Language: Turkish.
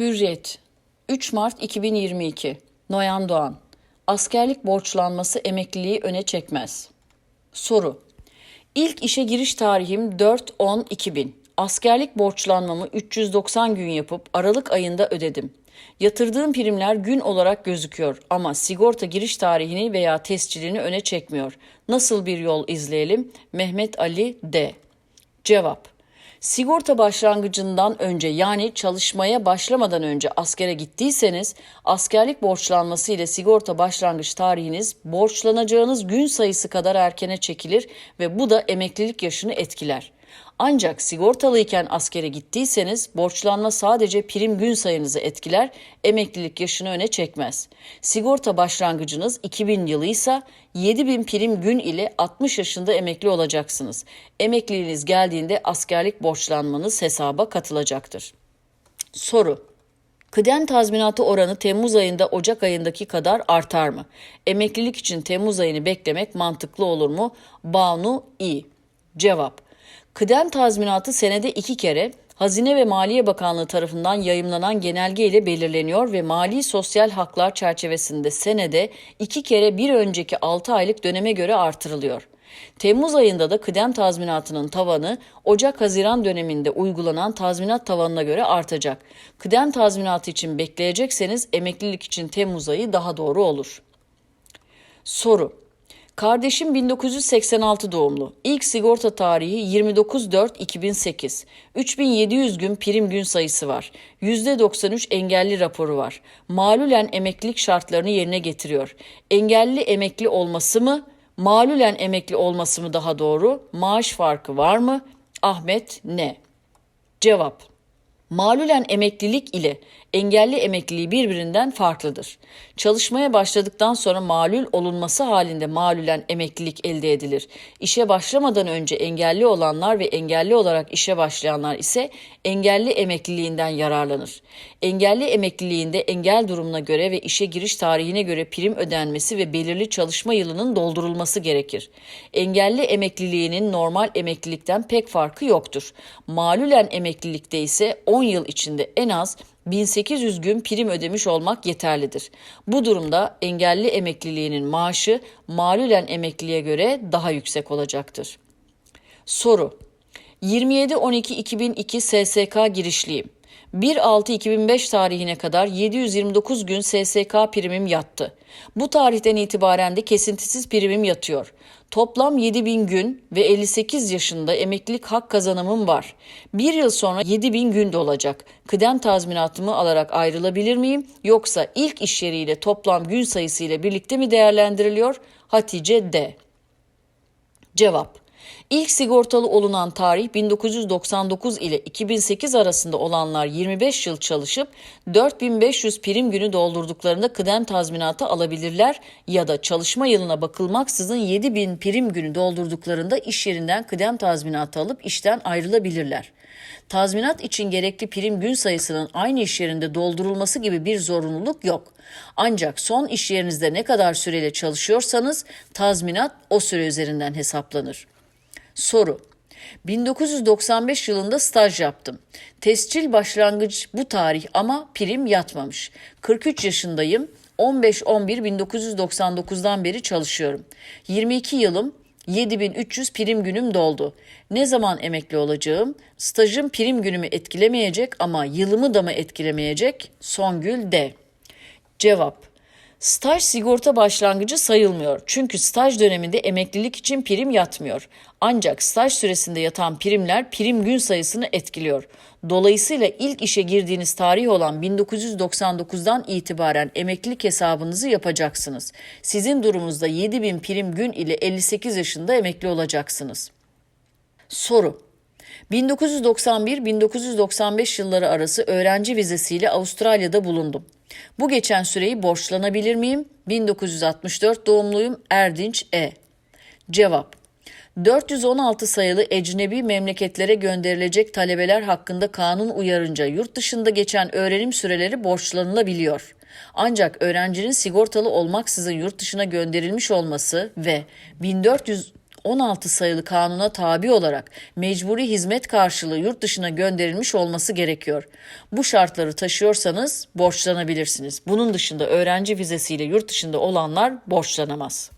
Hürriyet 3 Mart 2022 Noyan Doğan Askerlik borçlanması emekliliği öne çekmez. Soru İlk işe giriş tarihim 4-10-2000. Askerlik borçlanmamı 390 gün yapıp Aralık ayında ödedim. Yatırdığım primler gün olarak gözüküyor ama sigorta giriş tarihini veya tescilini öne çekmiyor. Nasıl bir yol izleyelim? Mehmet Ali D. Cevap Sigorta başlangıcından önce yani çalışmaya başlamadan önce askere gittiyseniz askerlik borçlanması ile sigorta başlangıç tarihiniz borçlanacağınız gün sayısı kadar erkene çekilir ve bu da emeklilik yaşını etkiler. Ancak sigortalıyken askere gittiyseniz borçlanma sadece prim gün sayınızı etkiler, emeklilik yaşını öne çekmez. Sigorta başlangıcınız 2000 yılıysa 7000 prim gün ile 60 yaşında emekli olacaksınız. Emekliliğiniz geldiğinde askerlik borçlanmanız hesaba katılacaktır. Soru Kıdem tazminatı oranı Temmuz ayında Ocak ayındaki kadar artar mı? Emeklilik için Temmuz ayını beklemek mantıklı olur mu? Banu İ. Cevap Kıdem tazminatı senede iki kere Hazine ve Maliye Bakanlığı tarafından yayımlanan genelge ile belirleniyor ve mali sosyal haklar çerçevesinde senede iki kere bir önceki 6 aylık döneme göre artırılıyor. Temmuz ayında da kıdem tazminatının tavanı Ocak-Haziran döneminde uygulanan tazminat tavanına göre artacak. Kıdem tazminatı için bekleyecekseniz emeklilik için Temmuz ayı daha doğru olur. Soru Kardeşim 1986 doğumlu. İlk sigorta tarihi 29.4.2008. 3700 gün prim gün sayısı var. %93 engelli raporu var. Malulen emeklilik şartlarını yerine getiriyor. Engelli emekli olması mı? Malulen emekli olması mı daha doğru? Maaş farkı var mı? Ahmet ne? Cevap Malulen emeklilik ile engelli emekliliği birbirinden farklıdır. Çalışmaya başladıktan sonra malul olunması halinde malulen emeklilik elde edilir. İşe başlamadan önce engelli olanlar ve engelli olarak işe başlayanlar ise engelli emekliliğinden yararlanır. Engelli emekliliğinde engel durumuna göre ve işe giriş tarihine göre prim ödenmesi ve belirli çalışma yılının doldurulması gerekir. Engelli emekliliğinin normal emeklilikten pek farkı yoktur. Malulen emeklilikte ise 10 yıl içinde en az 1800 gün prim ödemiş olmak yeterlidir. Bu durumda engelli emekliliğinin maaşı malulen emekliliğe göre daha yüksek olacaktır. Soru 27-12-2002 SSK girişliyim. 1.6-2005 tarihine kadar 729 gün SSK primim yattı. Bu tarihten itibaren de kesintisiz primim yatıyor. Toplam 7000 gün ve 58 yaşında emeklilik hak kazanımım var. Bir yıl sonra 7000 gün dolacak. Kıdem tazminatımı alarak ayrılabilir miyim? Yoksa ilk iş yeriyle toplam gün sayısı ile birlikte mi değerlendiriliyor? Hatice D. Cevap İlk sigortalı olunan tarih 1999 ile 2008 arasında olanlar 25 yıl çalışıp 4500 prim günü doldurduklarında kıdem tazminatı alabilirler ya da çalışma yılına bakılmaksızın 7000 prim günü doldurduklarında iş yerinden kıdem tazminatı alıp işten ayrılabilirler. Tazminat için gerekli prim gün sayısının aynı iş yerinde doldurulması gibi bir zorunluluk yok. Ancak son iş yerinizde ne kadar süreyle çalışıyorsanız tazminat o süre üzerinden hesaplanır. Soru 1995 yılında staj yaptım. Tescil başlangıç bu tarih ama prim yatmamış. 43 yaşındayım. 15-11-1999'dan beri çalışıyorum. 22 yılım 7300 prim günüm doldu. Ne zaman emekli olacağım? Stajım prim günümü etkilemeyecek ama yılımı da mı etkilemeyecek? Songül D. Cevap Staj sigorta başlangıcı sayılmıyor. Çünkü staj döneminde emeklilik için prim yatmıyor. Ancak staj süresinde yatan primler prim gün sayısını etkiliyor. Dolayısıyla ilk işe girdiğiniz tarih olan 1999'dan itibaren emeklilik hesabınızı yapacaksınız. Sizin durumunuzda 7000 prim gün ile 58 yaşında emekli olacaksınız. Soru 1991-1995 yılları arası öğrenci vizesiyle Avustralya'da bulundum. Bu geçen süreyi borçlanabilir miyim? 1964 doğumluyum Erdinç E. Cevap 416 sayılı ecnebi memleketlere gönderilecek talebeler hakkında kanun uyarınca yurt dışında geçen öğrenim süreleri borçlanılabiliyor. Ancak öğrencinin sigortalı olmaksızın yurt dışına gönderilmiş olması ve 1400 16 sayılı kanuna tabi olarak mecburi hizmet karşılığı yurt dışına gönderilmiş olması gerekiyor. Bu şartları taşıyorsanız borçlanabilirsiniz. Bunun dışında öğrenci vizesiyle yurt dışında olanlar borçlanamaz.